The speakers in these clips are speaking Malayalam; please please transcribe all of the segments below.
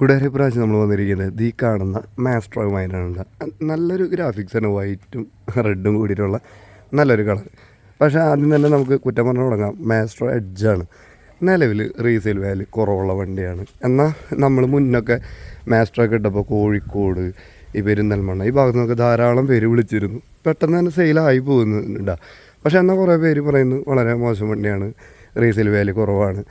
ഇവിടെ ഒരു പ്രാവശ്യം നമ്മൾ വന്നിരിക്കുന്നത് ഈ കാണുന്ന മാസ്ട്രോയുമായിട്ടാണ് നല്ലൊരു ഗ്രാഫിക്സ് ആണ്. വൈറ്റും റെഡും കൂടിയിട്ടുള്ള നല്ലൊരു കളർ പക്ഷേ ആദ്യം തന്നെ നമുക്ക് കുറ്റം പറഞ്ഞു തുടങ്ങാം. മാസ്ട്രോ എഡ്ജാണ് നിലവിൽ റീസെയിൽ വാല്യൂ കുറവുള്ള വണ്ടിയാണ്. എന്നാൽ നമ്മൾ മുന്നൊക്കെ മാസ്ട്രോ ഒക്കെ ഇട്ടപ്പോൾ കോഴിക്കോട് ഈ പെരുന്തൽമണ്ണ ഈ ഭാഗത്തു നിന്നൊക്കെ ധാരാളം പേര് വിളിച്ചിരുന്നു. പെട്ടെന്ന് തന്നെ സെയിലായി പോകുന്നുണ്ടാ പക്ഷേ എന്നാൽ കുറേ പേര് പറയുന്നു വളരെ മോശം വണ്ടിയാണ്. റീസെയിൽ വാല്യൂ കുറവാണ്.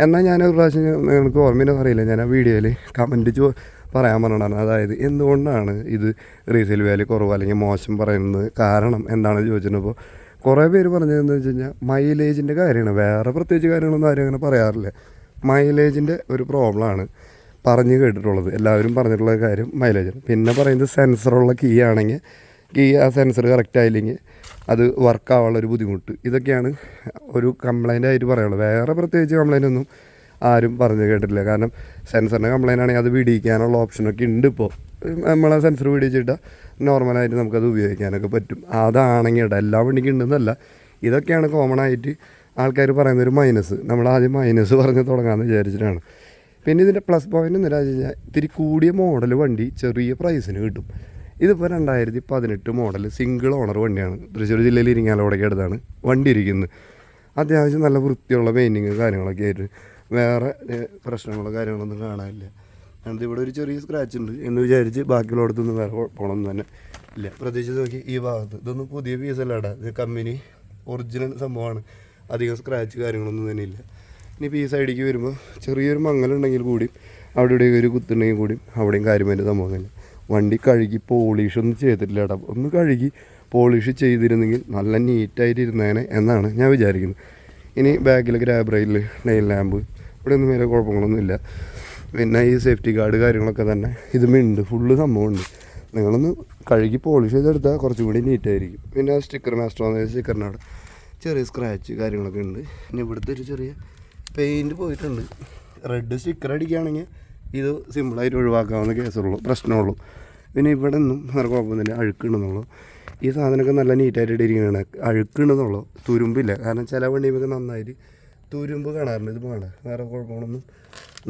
എന്നാൽ ഞാൻ ഒരു പ്രാവശ്യം നിങ്ങൾക്ക് ഓർമ്മയിലൊന്നും അറിയില്ല. ഞാൻ ആ വീഡിയോയിൽ കമന്റ് ചോ പറയാൻ പറഞ്ഞതാണ് അതായത് എന്തുകൊണ്ടാണ് ഇത് റീസെയിൽ വാല്യൂ കുറവ് അല്ലെങ്കിൽ മോശം പറയുന്നത് കാരണം എന്താണെന്ന് ചോദിച്ചപ്പോൾ കുറേ പേര് പറഞ്ഞതെന്ന് വെച്ച് കഴിഞ്ഞാൽ മൈലേജിന്റെ കാര്യമാണ്. വേറെ പ്രത്യേകിച്ച് കാര്യങ്ങളൊന്നും ആരും അങ്ങനെ പറയാറില്ല. മൈലേജിന്റെ ഒരു പ്രോബ്ലമാണ് പറഞ്ഞ് കേട്ടിട്ടുള്ളത്. എല്ലാവരും പറഞ്ഞിട്ടുള്ള കാര്യം മൈലേജാണ് പിന്നെ പറയുന്നത് സെൻസറുള്ള കീ ആണെങ്കിൽ കീ ആ സെൻസർ കറക്റ്റ് ആയില്ലെങ്കിൽ അത് വർക്ക് ആവാനുള്ള ഒരു ബുദ്ധിമുട്ട്. ഇതൊക്കെയാണ് ഒരു കംപ്ലൈന്റ് ആയിട്ട് പറയുള്ളൂ വേറെ പ്രത്യേകിച്ച് കംപ്ലൈന്റ് ഒന്നും ആരും പറഞ്ഞു കേട്ടിട്ടില്ല. കാരണം സെൻസറിന്റെ കംപ്ലൈന്റ് ആണെങ്കിൽ അത് പിടിക്കാനുള്ള ഓപ്ഷനൊക്കെ ഉണ്ട് ഇപ്പോൾ നമ്മളെ സെൻസർ പിടിച്ചിട്ട് നോർമലായിട്ട് നമുക്കത് ഉപയോഗിക്കാനൊക്കെ പറ്റും. അതാണെങ്കിൽ കേട്ടോ എല്ലാ വണ്ടിക്കും ഉണ്ടെന്നല്ല. ഇതൊക്കെയാണ് കോമൺ ആയിട്ട് ആൾക്കാർ പറയുന്നൊരു മൈനസ് നമ്മൾ ആദ്യം മൈനസ് പറഞ്ഞ് തുടങ്ങാമെന്ന് വിചാരിച്ചിട്ടാണ്. പിന്നെ ഇതിന്റെ പ്ലസ് പോയിന്റ് എന്ന് വെച്ച് കഴിഞ്ഞാൽ ഇത്തിരി കൂടിയ മോഡൽ വണ്ടി ചെറിയ പ്രൈസിന് കിട്ടും. ഇതിപ്പോൾ രണ്ടായിരത്തി പതിനെട്ട് മോഡൽ സിംഗിൾ ഓണർ വണ്ടിയാണ്. തൃശ്ശൂർ ജില്ലയിൽ ഇരിങ്ങാലോടൊക്കെ അടുത്താണ് വണ്ടി ഇരിക്കുന്നത്. അത്യാവശ്യം നല്ല വൃത്തിയുള്ള പെയിന്റിങ് കാര്യങ്ങളൊക്കെ ആയിട്ട്. വേറെ പ്രശ്നങ്ങളോ കാര്യങ്ങളൊന്നും കാണാനില്ല. എന്നിട്ട് ഇവിടെ ഒരു ചെറിയ സ്ക്രാച്ച് ഉണ്ട് എന്ന് വിചാരിച്ച് ബാക്കിയുള്ളടത്തൊന്നും വേറെ കുഴപ്പമൊന്നും തന്നെ ഇല്ല. പ്രത്യേകിച്ച് നോക്കി ഈ ഭാഗത്ത്. ഇതൊന്നും പുതിയ പീസ് അല്ല ഇത് കമ്പനി ഒറിജിനൽ സംഭവമാണ്. അധികം സ്ക്രാച്ച് കാര്യങ്ങളൊന്നും തന്നെ ഇല്ല. ഇനി ഈ സൈഡിലേക്ക് വരുമ്പോൾ ചെറിയൊരു മങ്ങലുണ്ടെങ്കിൽ കൂടി അവിടെ ഇവിടെ ഒരു കുത്തുണ്ടെങ്കിൽ കൂടി അവിടെയും കാര്യമായിട്ട് സംഭവമൊന്നുമില്ല വണ്ടി കഴുകി പോളിഷ് ഒന്നും ചെയ്തിട്ടില്ല കേട്ടോ ഒന്ന് കഴുകി പോളിഷ് ചെയ്തിരുന്നെങ്കിൽ നല്ല നീറ്റായിട്ട് ഇരുന്നേനെ എന്നാണ് ഞാൻ വിചാരിക്കുന്നത്. ഇനി ബാക്കിൽ ഗ്രാബ്രയിൽ നെയിൽ ലാമ്പ് ഇവിടെ ഒന്നും വേറെ കുഴപ്പങ്ങളൊന്നുമില്ല പിന്നെ ഈ സേഫ്റ്റി ഗാർഡ് കാര്യങ്ങളൊക്കെ തന്നെ ഇതുമുണ്ട് ഫുള്ള് സംഭവമുണ്ട് നിങ്ങളൊന്ന് കഴുകി പോളിഷ് ചെയ്തെടുത്താൽ കുറച്ചും കൂടി നീറ്റായിരിക്കും പിന്നെ സ്റ്റിക്കർ മാസ്റ്റർ വന്ന അവിടെ ചെറിയ സ്ക്രാച്ച് കാര്യങ്ങളൊക്കെ ഉണ്ട്. പിന്നെ ഇവിടുത്തെ ഒരു ചെറിയ പെയിന്റ് പോയിട്ടുണ്ട്. റെഡ് സ്റ്റിക്കർ അടിക്കുകയാണെങ്കിൽ ഇത് സിമ്പിളായിട്ട് ഒഴിവാക്കാവുന്ന കേസുള്ളൂ പ്രശ്നമുള്ളൂ. പിന്നെ ഇവിടെ ഒന്നും വേറെ കുഴപ്പമൊന്നുമില്ല അഴുക്കുണ്ടെന്നുള്ളൂ. ഈ സാധനമൊക്കെ നല്ല നീറ്റായിട്ട് ഇട്ടിരിക്കുകയാണ് അഴുക്കുണ്ടെന്നുള്ളൂ തുരുമ്പില്ല. കാരണം ചില വണ്ടിയൊക്കെ നന്നായിട്ട് തുരുമ്പ് കാണാറുണ്ട്. ഇത് വേണ്ട വേറെ കുഴപ്പങ്ങളൊന്നും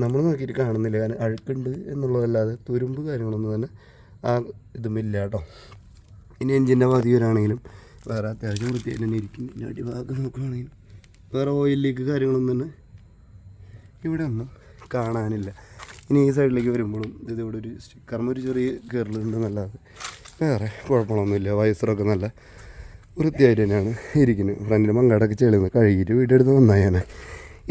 നമ്മൾ നോക്കിയിട്ട് കാണുന്നില്ല. കാരണം അഴുക്കുണ്ട് എന്നുള്ളതല്ലാതെ തുരുമ്പ് കാര്യങ്ങളൊന്നും തന്നെ ആ ഇതുമില്ല കേട്ടോ. ഇനി എഞ്ചിന്റെ പതി വരാണെങ്കിലും വേറെ അത്യാവശ്യം വൃത്തിയായിട്ട് തന്നെ ഇരിക്കും. പിന്നെ അടിഭാഗം നോക്കുകയാണെങ്കിലും വേറെ ഓയിൽ ലീക്ക് കാര്യങ്ങളൊന്നും തന്നെ ഇവിടെ ഒന്നും കാണാനില്ല. ഇനി ഈ സൈഡിലേക്ക് വരുമ്പോഴും ഇതിവിടെ ഒരു സ്റ്റിക്കറിന് ഒരു ചെറിയ കയറലുണ്ട് നല്ലത് വേറെ കുഴപ്പമൊന്നുമില്ല വയസ്സറൊക്കെ നല്ല വൃത്തിയായിട്ട് തന്നെയാണ് ഇരിക്കുന്നത്. ഫ്രണ്ടിൽ മങ്ങാടൊക്കെ ചെളിന്ന് കഴുകിയിട്ട് വീടെടുത്ത് നന്നായാണ്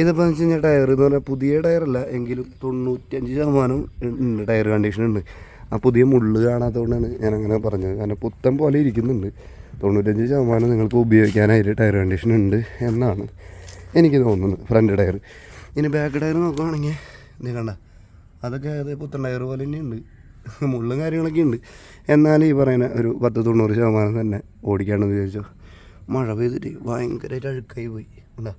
ഇതിപ്പോൾ എന്ന് വെച്ച് കഴിഞ്ഞാൽ ടയർ എന്ന് പറഞ്ഞാൽ പുതിയ ടയറല്ല എങ്കിലും തൊണ്ണൂറ്റഞ്ച് ശതമാനം ഉണ്ട് ടയർ കണ്ടീഷൻ ഉണ്ട്. ആ പുതിയ മുള്ള് കാണാത്തതുകൊണ്ടാണ് ഞാൻ അങ്ങനെ പറഞ്ഞത്. കാരണം പുത്തൻ പോലെ ഇരിക്കുന്നുണ്ട്. തൊണ്ണൂറ്റഞ്ച് ശതമാനം നിങ്ങൾക്ക് ഉപയോഗിക്കാനായിട്ട് ടയർ കണ്ടീഷൻ ഉണ്ട് എന്നാണ് എനിക്ക് തോന്നുന്നത്. Front tyre. ഇനി ബാക്ക് ടയർ നോക്കുകയാണെങ്കിൽ നീ കണ്ട? അതൊക്കെ അത് പുത്തൻ ടയർ പോലെ തന്നെയുണ്ട്. മുള്ളും കാര്യങ്ങളൊക്കെ ഉണ്ട്. എന്നാൽ ഈ പറയുന്ന ഒരു പത്ത് തൊണ്ണൂറ് ശതമാനം തന്നെ ഓടിക്കാണെന്ന് വിചാരിച്ചോ. മഴ പെയ്തിട്ട് ഭയങ്കരമായിട്ട് അഴുക്കായി പോയി. ഉണ്ടാ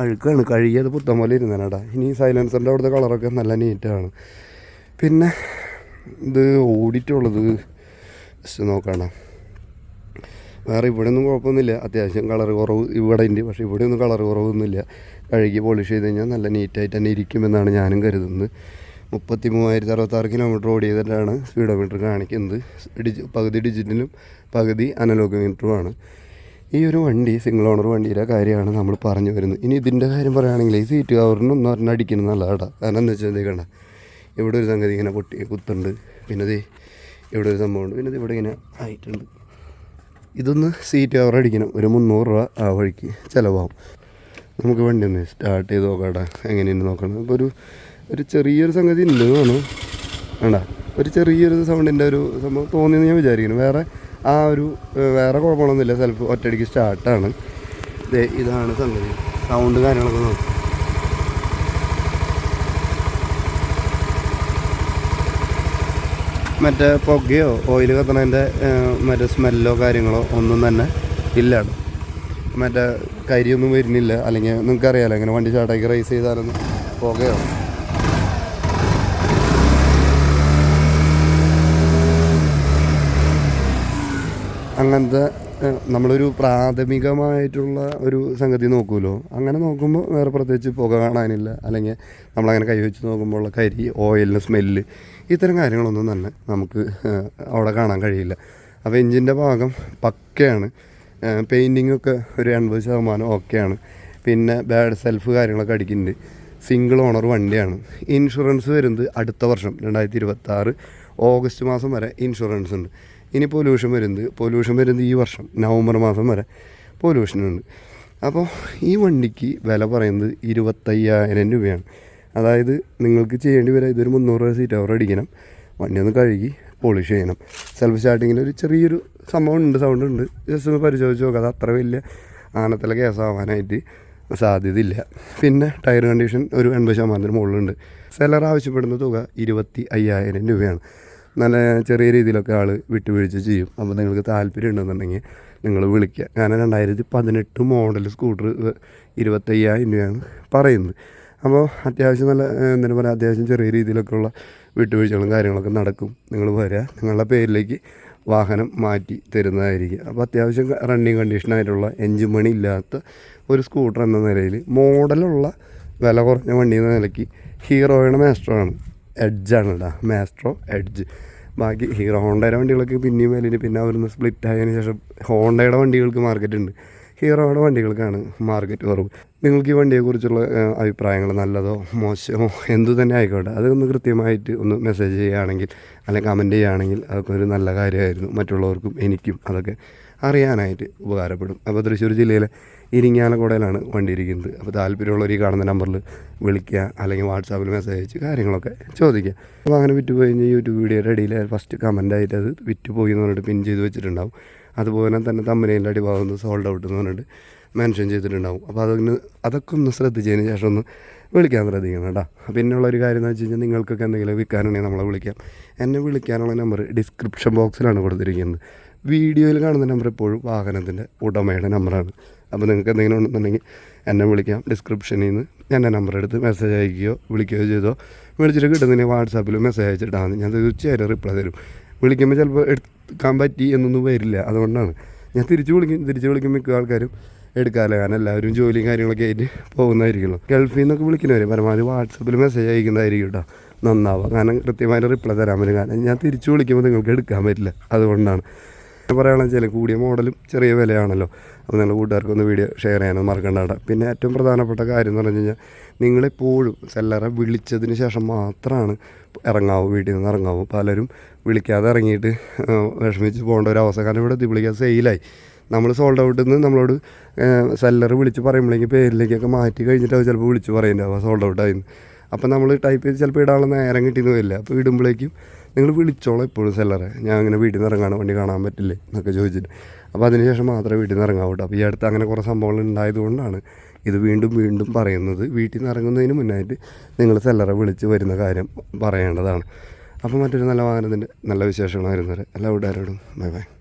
അഴുക്കാണ്. കഴുകിയത് പുത്തൻ പോലെ ഇരുന്നാടാ ഇനി സൈലൻസറിന്റെ അവിടുത്തെ കളറൊക്കെ നല്ല നീറ്റാണ്. പിന്നെ ഇത് ഓടിയിട്ടുള്ളത് ജസ്റ്റ് നോക്കണം. വേറെ ഇവിടെ ഒന്നും കുഴപ്പമൊന്നുമില്ല. അത്യാവശ്യം കളർ കുറവ് ഇവിടെ ഉണ്ട്. പക്ഷേ ഇവിടെ ഒന്നും കളർ കുറവൊന്നുമില്ല. കഴുകി പോളിഷ് ചെയ്ത് കഴിഞ്ഞാൽ നല്ല നീറ്റായിട്ട് തന്നെ ഇരിക്കുമെന്നാണ് ഞാനും കരുതുന്നത്. മുപ്പത്തി മൂവായിരത്തി അറുപത്താറ് കിലോമീറ്റർ ഓടി ചെയ്തിട്ടാണ് സ്പീഡോമീറ്റർ കാണിക്കുന്നത് ഡിജി പകുതി ഡിജിറ്റലും പകുതി അനലോഗ് മീറ്ററുമാണ് ഈ ഒരു വണ്ടി സിംഗിൾ ഓണർ വണ്ടിയുടെ കാര്യമാണ് നമ്മൾ പറഞ്ഞു വരുന്നത്. ഇനി ഇതിന്റെ കാര്യം പറയുകയാണെങ്കിൽ ഈ സീറ്റ് കവറിന് ഒന്ന് പറഞ്ഞാൽ അടിക്കുന്നത് നല്ലതാടാ. കാരണം എന്താ വെച്ചാൽ കണ്ട ഇവിടെ ഒരു സംഗതി ഇങ്ങനെ പൊട്ടി കുത്തുണ്ട്. പിന്നെ ദേ ഇവിടെ ഒരു സംഭവമുണ്ട് പിന്നെ ഇവിടെ ഇങ്ങനെ ആയിട്ടുണ്ട്. ഇതൊന്ന് സീറ്റ് കവർ അടിക്കണം. ഒരു മുന്നൂറ് രൂപ ആ വഴിക്ക് ചിലവാകും. നമുക്ക് വണ്ടി ഒന്ന് സ്റ്റാർട്ട് ചെയ്ത് നോക്കാം എങ്ങനെയാണ് നോക്കണം. ഇപ്പോൾ ഒരു ഒരു ചെറിയൊരു സംഗതി ഉണ്ട് തോന്നുന്നു. വേണ്ട ഒരു ചെറിയൊരു സൗണ്ടിന്റെ ഒരു സംഭവം തോന്നിയെന്ന് ഞാൻ വിചാരിക്കുന്നു. വേറെ ആ ഒരു വേറെ കുഴപ്പമൊന്നുമില്ല സെൽഫ് ഒറ്റയടിക്ക് സ്റ്റാർട്ടാണ് ഇതാണ് സംഗതി. സൗണ്ട് കാര്യങ്ങളൊക്കെ നോക്കും. മറ്റേ പുകയോ ഓയിൽ കത്തണതിന്റെ മറ്റേ സ്മെല്ലോ കാര്യങ്ങളോ ഒന്നും തന്നെ ഇല്ലാണ് മറ്റേ കരിയൊന്നും വരുന്നില്ല. അല്ലെങ്കിൽ നിങ്ങൾക്കറിയാലോ ഇങ്ങനെ വണ്ടി ചാട്ടാക്കി റേസ് ചെയ്താലൊന്നും പുകയോ? അങ്ങനത്തെ നമ്മളൊരു പ്രാഥമികമായിട്ടുള്ള ഒരു സംഗതി നോക്കുമല്ലോ അങ്ങനെ നോക്കുമ്പോൾ വേറെ പ്രത്യേകിച്ച് പുക കാണാനില്ല. അല്ലെങ്കിൽ നമ്മളങ്ങനെ കൈവച്ച് നോക്കുമ്പോൾ ഉള്ള കരി ഓയിലിന് സ്മെല്ല് ഇത്തരം കാര്യങ്ങളൊന്നും തന്നെ നമുക്ക് അവിടെ കാണാൻ കഴിയില്ല. അപ്പോൾ എഞ്ചിന്റെ ഭാഗം പക്കയാണ്. പെയിന്റിങ്ങൊക്കെ ഒരു എൺപത് ശതമാനം ഓക്കെയാണ് പിന്നെ ബാഡ് സെൽഫ് കാര്യങ്ങളൊക്കെ അടിക്കുന്നുണ്ട്. സിംഗിൾ ഓണർ വണ്ടിയാണ്. ഇൻഷുറൻസ് വരുന്നത് അടുത്ത വർഷം രണ്ടായിരത്തി ഇരുപത്താറ് ഓഗസ്റ്റ് മാസം വരെ ഇൻഷുറൻസ് ഉണ്ട്. ഇനി പൊല്യൂഷൻ വരുന്നത്. പൊല്യൂഷൻ വരുന്നത് ഈ വർഷം നവംബർ മാസം വരെ പൊല്യൂഷനുണ്ട് അപ്പോൾ ഈ വണ്ടിക്ക് വില പറയുന്നത് ഇരുപത്തയ്യായിരം രൂപയാണ്. അതായത് നിങ്ങൾക്ക് ചെയ്യേണ്ടി വരിക ഇതൊരു മുന്നൂറ് രൂപ സീറ്റ് അവർ അടിക്കണം. വണ്ടി ഒന്ന് കഴുകി പോളിഷ് ചെയ്യണം. സെൽഫ് സ്റ്റാർട്ടിങ്ങിൽ ഒരു ചെറിയൊരു സംഭവം ഉണ്ട് സൗണ്ട് ഉണ്ട്. ജസ്റ്റ് ഒന്ന് പരിശോധിച്ച് നോക്കാം അത് അത്ര വലിയ ആനത്തിലെ കേസാവാനായിട്ട് സാധ്യതയില്ല. പിന്നെ ടയർ കണ്ടീഷൻ ഒരു എൺപത് ശതമാനത്തിന് മുകളിലുണ്ട്. സെലർ ആവശ്യപ്പെടുന്ന തുക ഇരുപത്തി അയ്യായിരം രൂപയാണ്. നല്ല ചെറിയ രീതിയിലൊക്കെ ആൾ വിട്ടുവീഴ്ച ചെയ്യും. അപ്പോൾ നിങ്ങൾക്ക് താല്പര്യം ഉണ്ടെന്നുണ്ടെങ്കിൽ നിങ്ങൾ വിളിക്കുക. കാരണം രണ്ടായിരത്തി പതിനെട്ട് മോഡൽ സ്കൂട്ടർ ഇരുപത്തയ്യായിരം രൂപയാണ് പറയുന്നത്. അപ്പോൾ അത്യാവശ്യം നല്ല എന്തിനു പറയുക അത്യാവശ്യം ചെറിയ രീതിയിലൊക്കെയുള്ള വിട്ടുവീഴ്ചകളും കാര്യങ്ങളൊക്കെ നടക്കും. നിങ്ങൾ വരിക. നിങ്ങളുടെ പേരിലേക്ക് വാഹനം മാറ്റി തരുന്നതായിരിക്കും. അപ്പോൾ അത്യാവശ്യം റണ്ണിങ് കണ്ടീഷനായിട്ടുള്ള എഞ്ചിൻ മണി ഇല്ലാത്ത ഒരു സ്കൂട്ടർ എന്ന നിലയിൽ മോഡലുള്ള വില കുറഞ്ഞ വണ്ടി എന്ന നിലയ്ക്ക് ഹീറോയുടെ മാസ്റ്ററാണ് എഡ്ജാണ് മാസ്ട്രോ എഡ്ജ് ബാക്കി ഹീറോ ഹോണ്ടയുടെ വണ്ടികളൊക്കെ പിന്നെയും വിലയിൽ പിന്നെ അവരുന്ന് സ്പ്ലിറ്റ് ആയതിനു ശേഷം ഹോണ്ടയുടെ വണ്ടികൾക്ക് മാർക്കറ്റ് ഉണ്ട്. ഹീറോയുടെ വണ്ടികൾക്കാണ് മാർക്കറ്റ് കുറവ് നിങ്ങൾക്ക് ഈ വണ്ടിയെക്കുറിച്ചുള്ള അഭിപ്രായങ്ങൾ നല്ലതോ മോശമോ എന്തു തന്നെ ആയിക്കോട്ടെ അതൊന്ന് കൃത്യമായിട്ട് ഒന്ന് മെസ്സേജ് ചെയ്യുകയാണെങ്കിൽ അല്ലെങ്കിൽ കമന്റ് ചെയ്യുകയാണെങ്കിൽ അതൊക്കെ ഒരു നല്ല കാര്യമായിരുന്നു. മറ്റുള്ളവർക്കും എനിക്കും അതൊക്കെ അറിയാനായിട്ട് ഉപകാരപ്പെടും. അപ്പോൾ തൃശ്ശൂർ ജില്ലയിലെ ഇരിങ്ങാലക്കുടയിലാണ് വണ്ടി ഇരിക്കുന്നത് അപ്പോൾ താല്പര്യമുള്ളവർ ഈ കാണുന്ന നമ്പറിൽ വിളിക്കുക അല്ലെങ്കിൽ വാട്സാപ്പിൽ മെസ്സേജ് അയച്ച് കാര്യങ്ങളൊക്കെ ചോദിക്കുക. അപ്പോൾ അങ്ങനെ വിറ്റ് പോയി കഴിഞ്ഞാൽ യൂട്യൂബ് വീഡിയോയുടെ ഇടയിൽ ഫസ്റ്റ് കമന്റായിട്ട് അത് വിറ്റ് പോയി എന്ന് പറഞ്ഞിട്ട് പിൻ ചെയ്ത് വെച്ചിട്ടുണ്ടാവും. അതുപോലെ തന്നെ തമ്മനയിലെ അടിഭാഗം സോൾഡ് ഔട്ട് എന്ന് പറഞ്ഞിട്ട് മെൻഷൻ ചെയ്തിട്ടുണ്ടാവും. അപ്പോൾ അതൊന്ന് അതൊക്കെ ഒന്ന് ശ്രദ്ധിച്ചതിന് ശേഷം ഒന്ന് വിളിക്കാൻ ശ്രദ്ധിക്കണം കേട്ടോ. പിന്നെയുള്ള ഒരു കാര്യം എന്ന് വെച്ച് കഴിഞ്ഞാൽ നിങ്ങൾക്കൊക്കെ എന്തെങ്കിലും വിൽക്കാനുണ്ടെങ്കിൽ നമ്മളെ വിളിക്കാം. എന്നെ വിളിക്കാനുള്ള നമ്പർ ഡിസ്ക്രിപ്ഷൻ ബോക്സിലാണ് കൊടുത്തിരിക്കുന്നത്. വീഡിയോയിൽ കാണുന്ന നമ്പർ എപ്പോഴും വാഹനത്തിന്റെ ഉടമയുടെ നമ്പറാണ് അപ്പോൾ നിങ്ങൾക്ക് എന്തെങ്കിലും ഉണ്ടെന്നുണ്ടെങ്കിൽ എന്നെ വിളിക്കാം. ഡിസ്ക്രിപ്ഷനിൽ നിന്ന് എന്റെ നമ്പർ എടുത്ത് മെസ്സേജ് അയക്കുകയോ വിളിക്കുകയോ ചെയ്തോ. വിളിച്ചിട്ട് കിട്ടുന്നതിന് വാട്സാപ്പിൽ മെസ്സേജ് അയച്ചിട്ടാണ് ഞാൻ തീർച്ചയായിട്ടും റിപ്ലൈ തരും. വിളിക്കുമ്പോൾ ചിലപ്പോൾ എടുക്കാൻ പറ്റി എന്നൊന്നും വരില്ല. അതുകൊണ്ടാണ്. ഞാൻ തിരിച്ചു വിളിക്കും. തിരിച്ച് വിളിക്കും മിക്ക ആൾക്കാരും എടുക്കാമല്ലോ കാരണം എല്ലാവരും ജോലിയും കാര്യങ്ങളൊക്കെ ആയിട്ട് പോകുന്നതായിരിക്കുമല്ലോ ഗൾഫിൽ നിന്നൊക്കെ വിളിക്കുന്നവരെ പരമാവധി വാട്സപ്പിൽ മെസ്സേജ് അയക്കുന്നതായിരിക്കും കേട്ടോ നന്നാവുക കാരണം കൃത്യമായിട്ട് റിപ്ലൈ തരാൻ പറ്റും. കാരണം ഞാൻ തിരിച്ചു വിളിക്കുമ്പോൾ നിങ്ങൾക്ക് എടുക്കാൻ പറ്റില്ല. അതുകൊണ്ടാണ്. പറയുകയാണെന്ന് വെച്ചാൽ കൂടിയ മോഡലും ചെറിയ വിലയാണല്ലോ. അപ്പോൾ നിങ്ങൾ കൂട്ടുകാർക്കൊന്ന് വീഡിയോ ഷെയർ ചെയ്യാനൊന്നും മറക്കണ്ട പിന്നെ ഏറ്റവും പ്രധാനപ്പെട്ട കാര്യം എന്ന് പറഞ്ഞു കഴിഞ്ഞാൽ നിങ്ങളെപ്പോഴും സെല്ലറെ വിളിച്ചതിന് ശേഷം മാത്രമാണ് ഇറങ്ങാവൂ വീട്ടിൽ നിന്ന് ഇറങ്ങാവൂ. പലരും വിളിക്കാതെ ഇറങ്ങിയിട്ട് വിഷമിച്ച് പോകേണ്ട ഒരു അവസ്ഥ. കാരണം ഇവിടെ വിളിക്കാൻ സെയിലായി നമ്മൾ സോൾഡ് ഔട്ടിൽ നിന്ന് നമ്മളോട് സെല്ലർ വിളിച്ച് പറയുമ്പോഴേക്കും പേരിലേക്കൊക്കെ മാറ്റി കഴിഞ്ഞിട്ട് അവർ ചിലപ്പോൾ വിളിച്ച് പറയുന്നുണ്ടാവുക സോൾഡ് ഔട്ടായിരുന്നു അപ്പോൾ നമ്മൾ ടൈപ്പ് ചെയ്ത് ചിലപ്പോൾ ഇടാനുള്ള നേരം കിട്ടിയെന്ന് വരില്ല. അപ്പോൾ ഇടുമ്പോഴേക്കും നിങ്ങൾ വിളിച്ചോളാം ഇപ്പോഴും സെല്ലറെ. ഞാൻ അങ്ങനെ വീട്ടിൽ നിന്ന് ഇറങ്ങാണ് വണ്ടി കാണാൻ പറ്റില്ലേ എന്നൊക്കെ ചോദിച്ചിട്ട്. അപ്പോൾ അതിനുശേഷം മാത്രമേ വീട്ടിൽ നിന്ന് ഇറങ്ങാവൂ അപ്പോൾ ഈ അടുത്ത് അങ്ങനെ കുറേ സംഭവങ്ങൾ ഉണ്ടായതുകൊണ്ടാണ് ഇത് വീണ്ടും വീണ്ടും പറയുന്നത്. വീട്ടിൽ നിന്ന് ഇറങ്ങുന്നതിന് മുന്നായിട്ട് നിങ്ങൾ സെല്ലറെ വിളിച്ച് വരുന്ന കാര്യം പറയേണ്ടതാണ്. അപ്പോൾ മറ്റൊരു നല്ല വാഹനത്തിന്റെ നല്ല വിശേഷങ്ങളായിരുന്നു. എല്ലാ കൂട്ടുകാരോടും ബൈ ബൈ.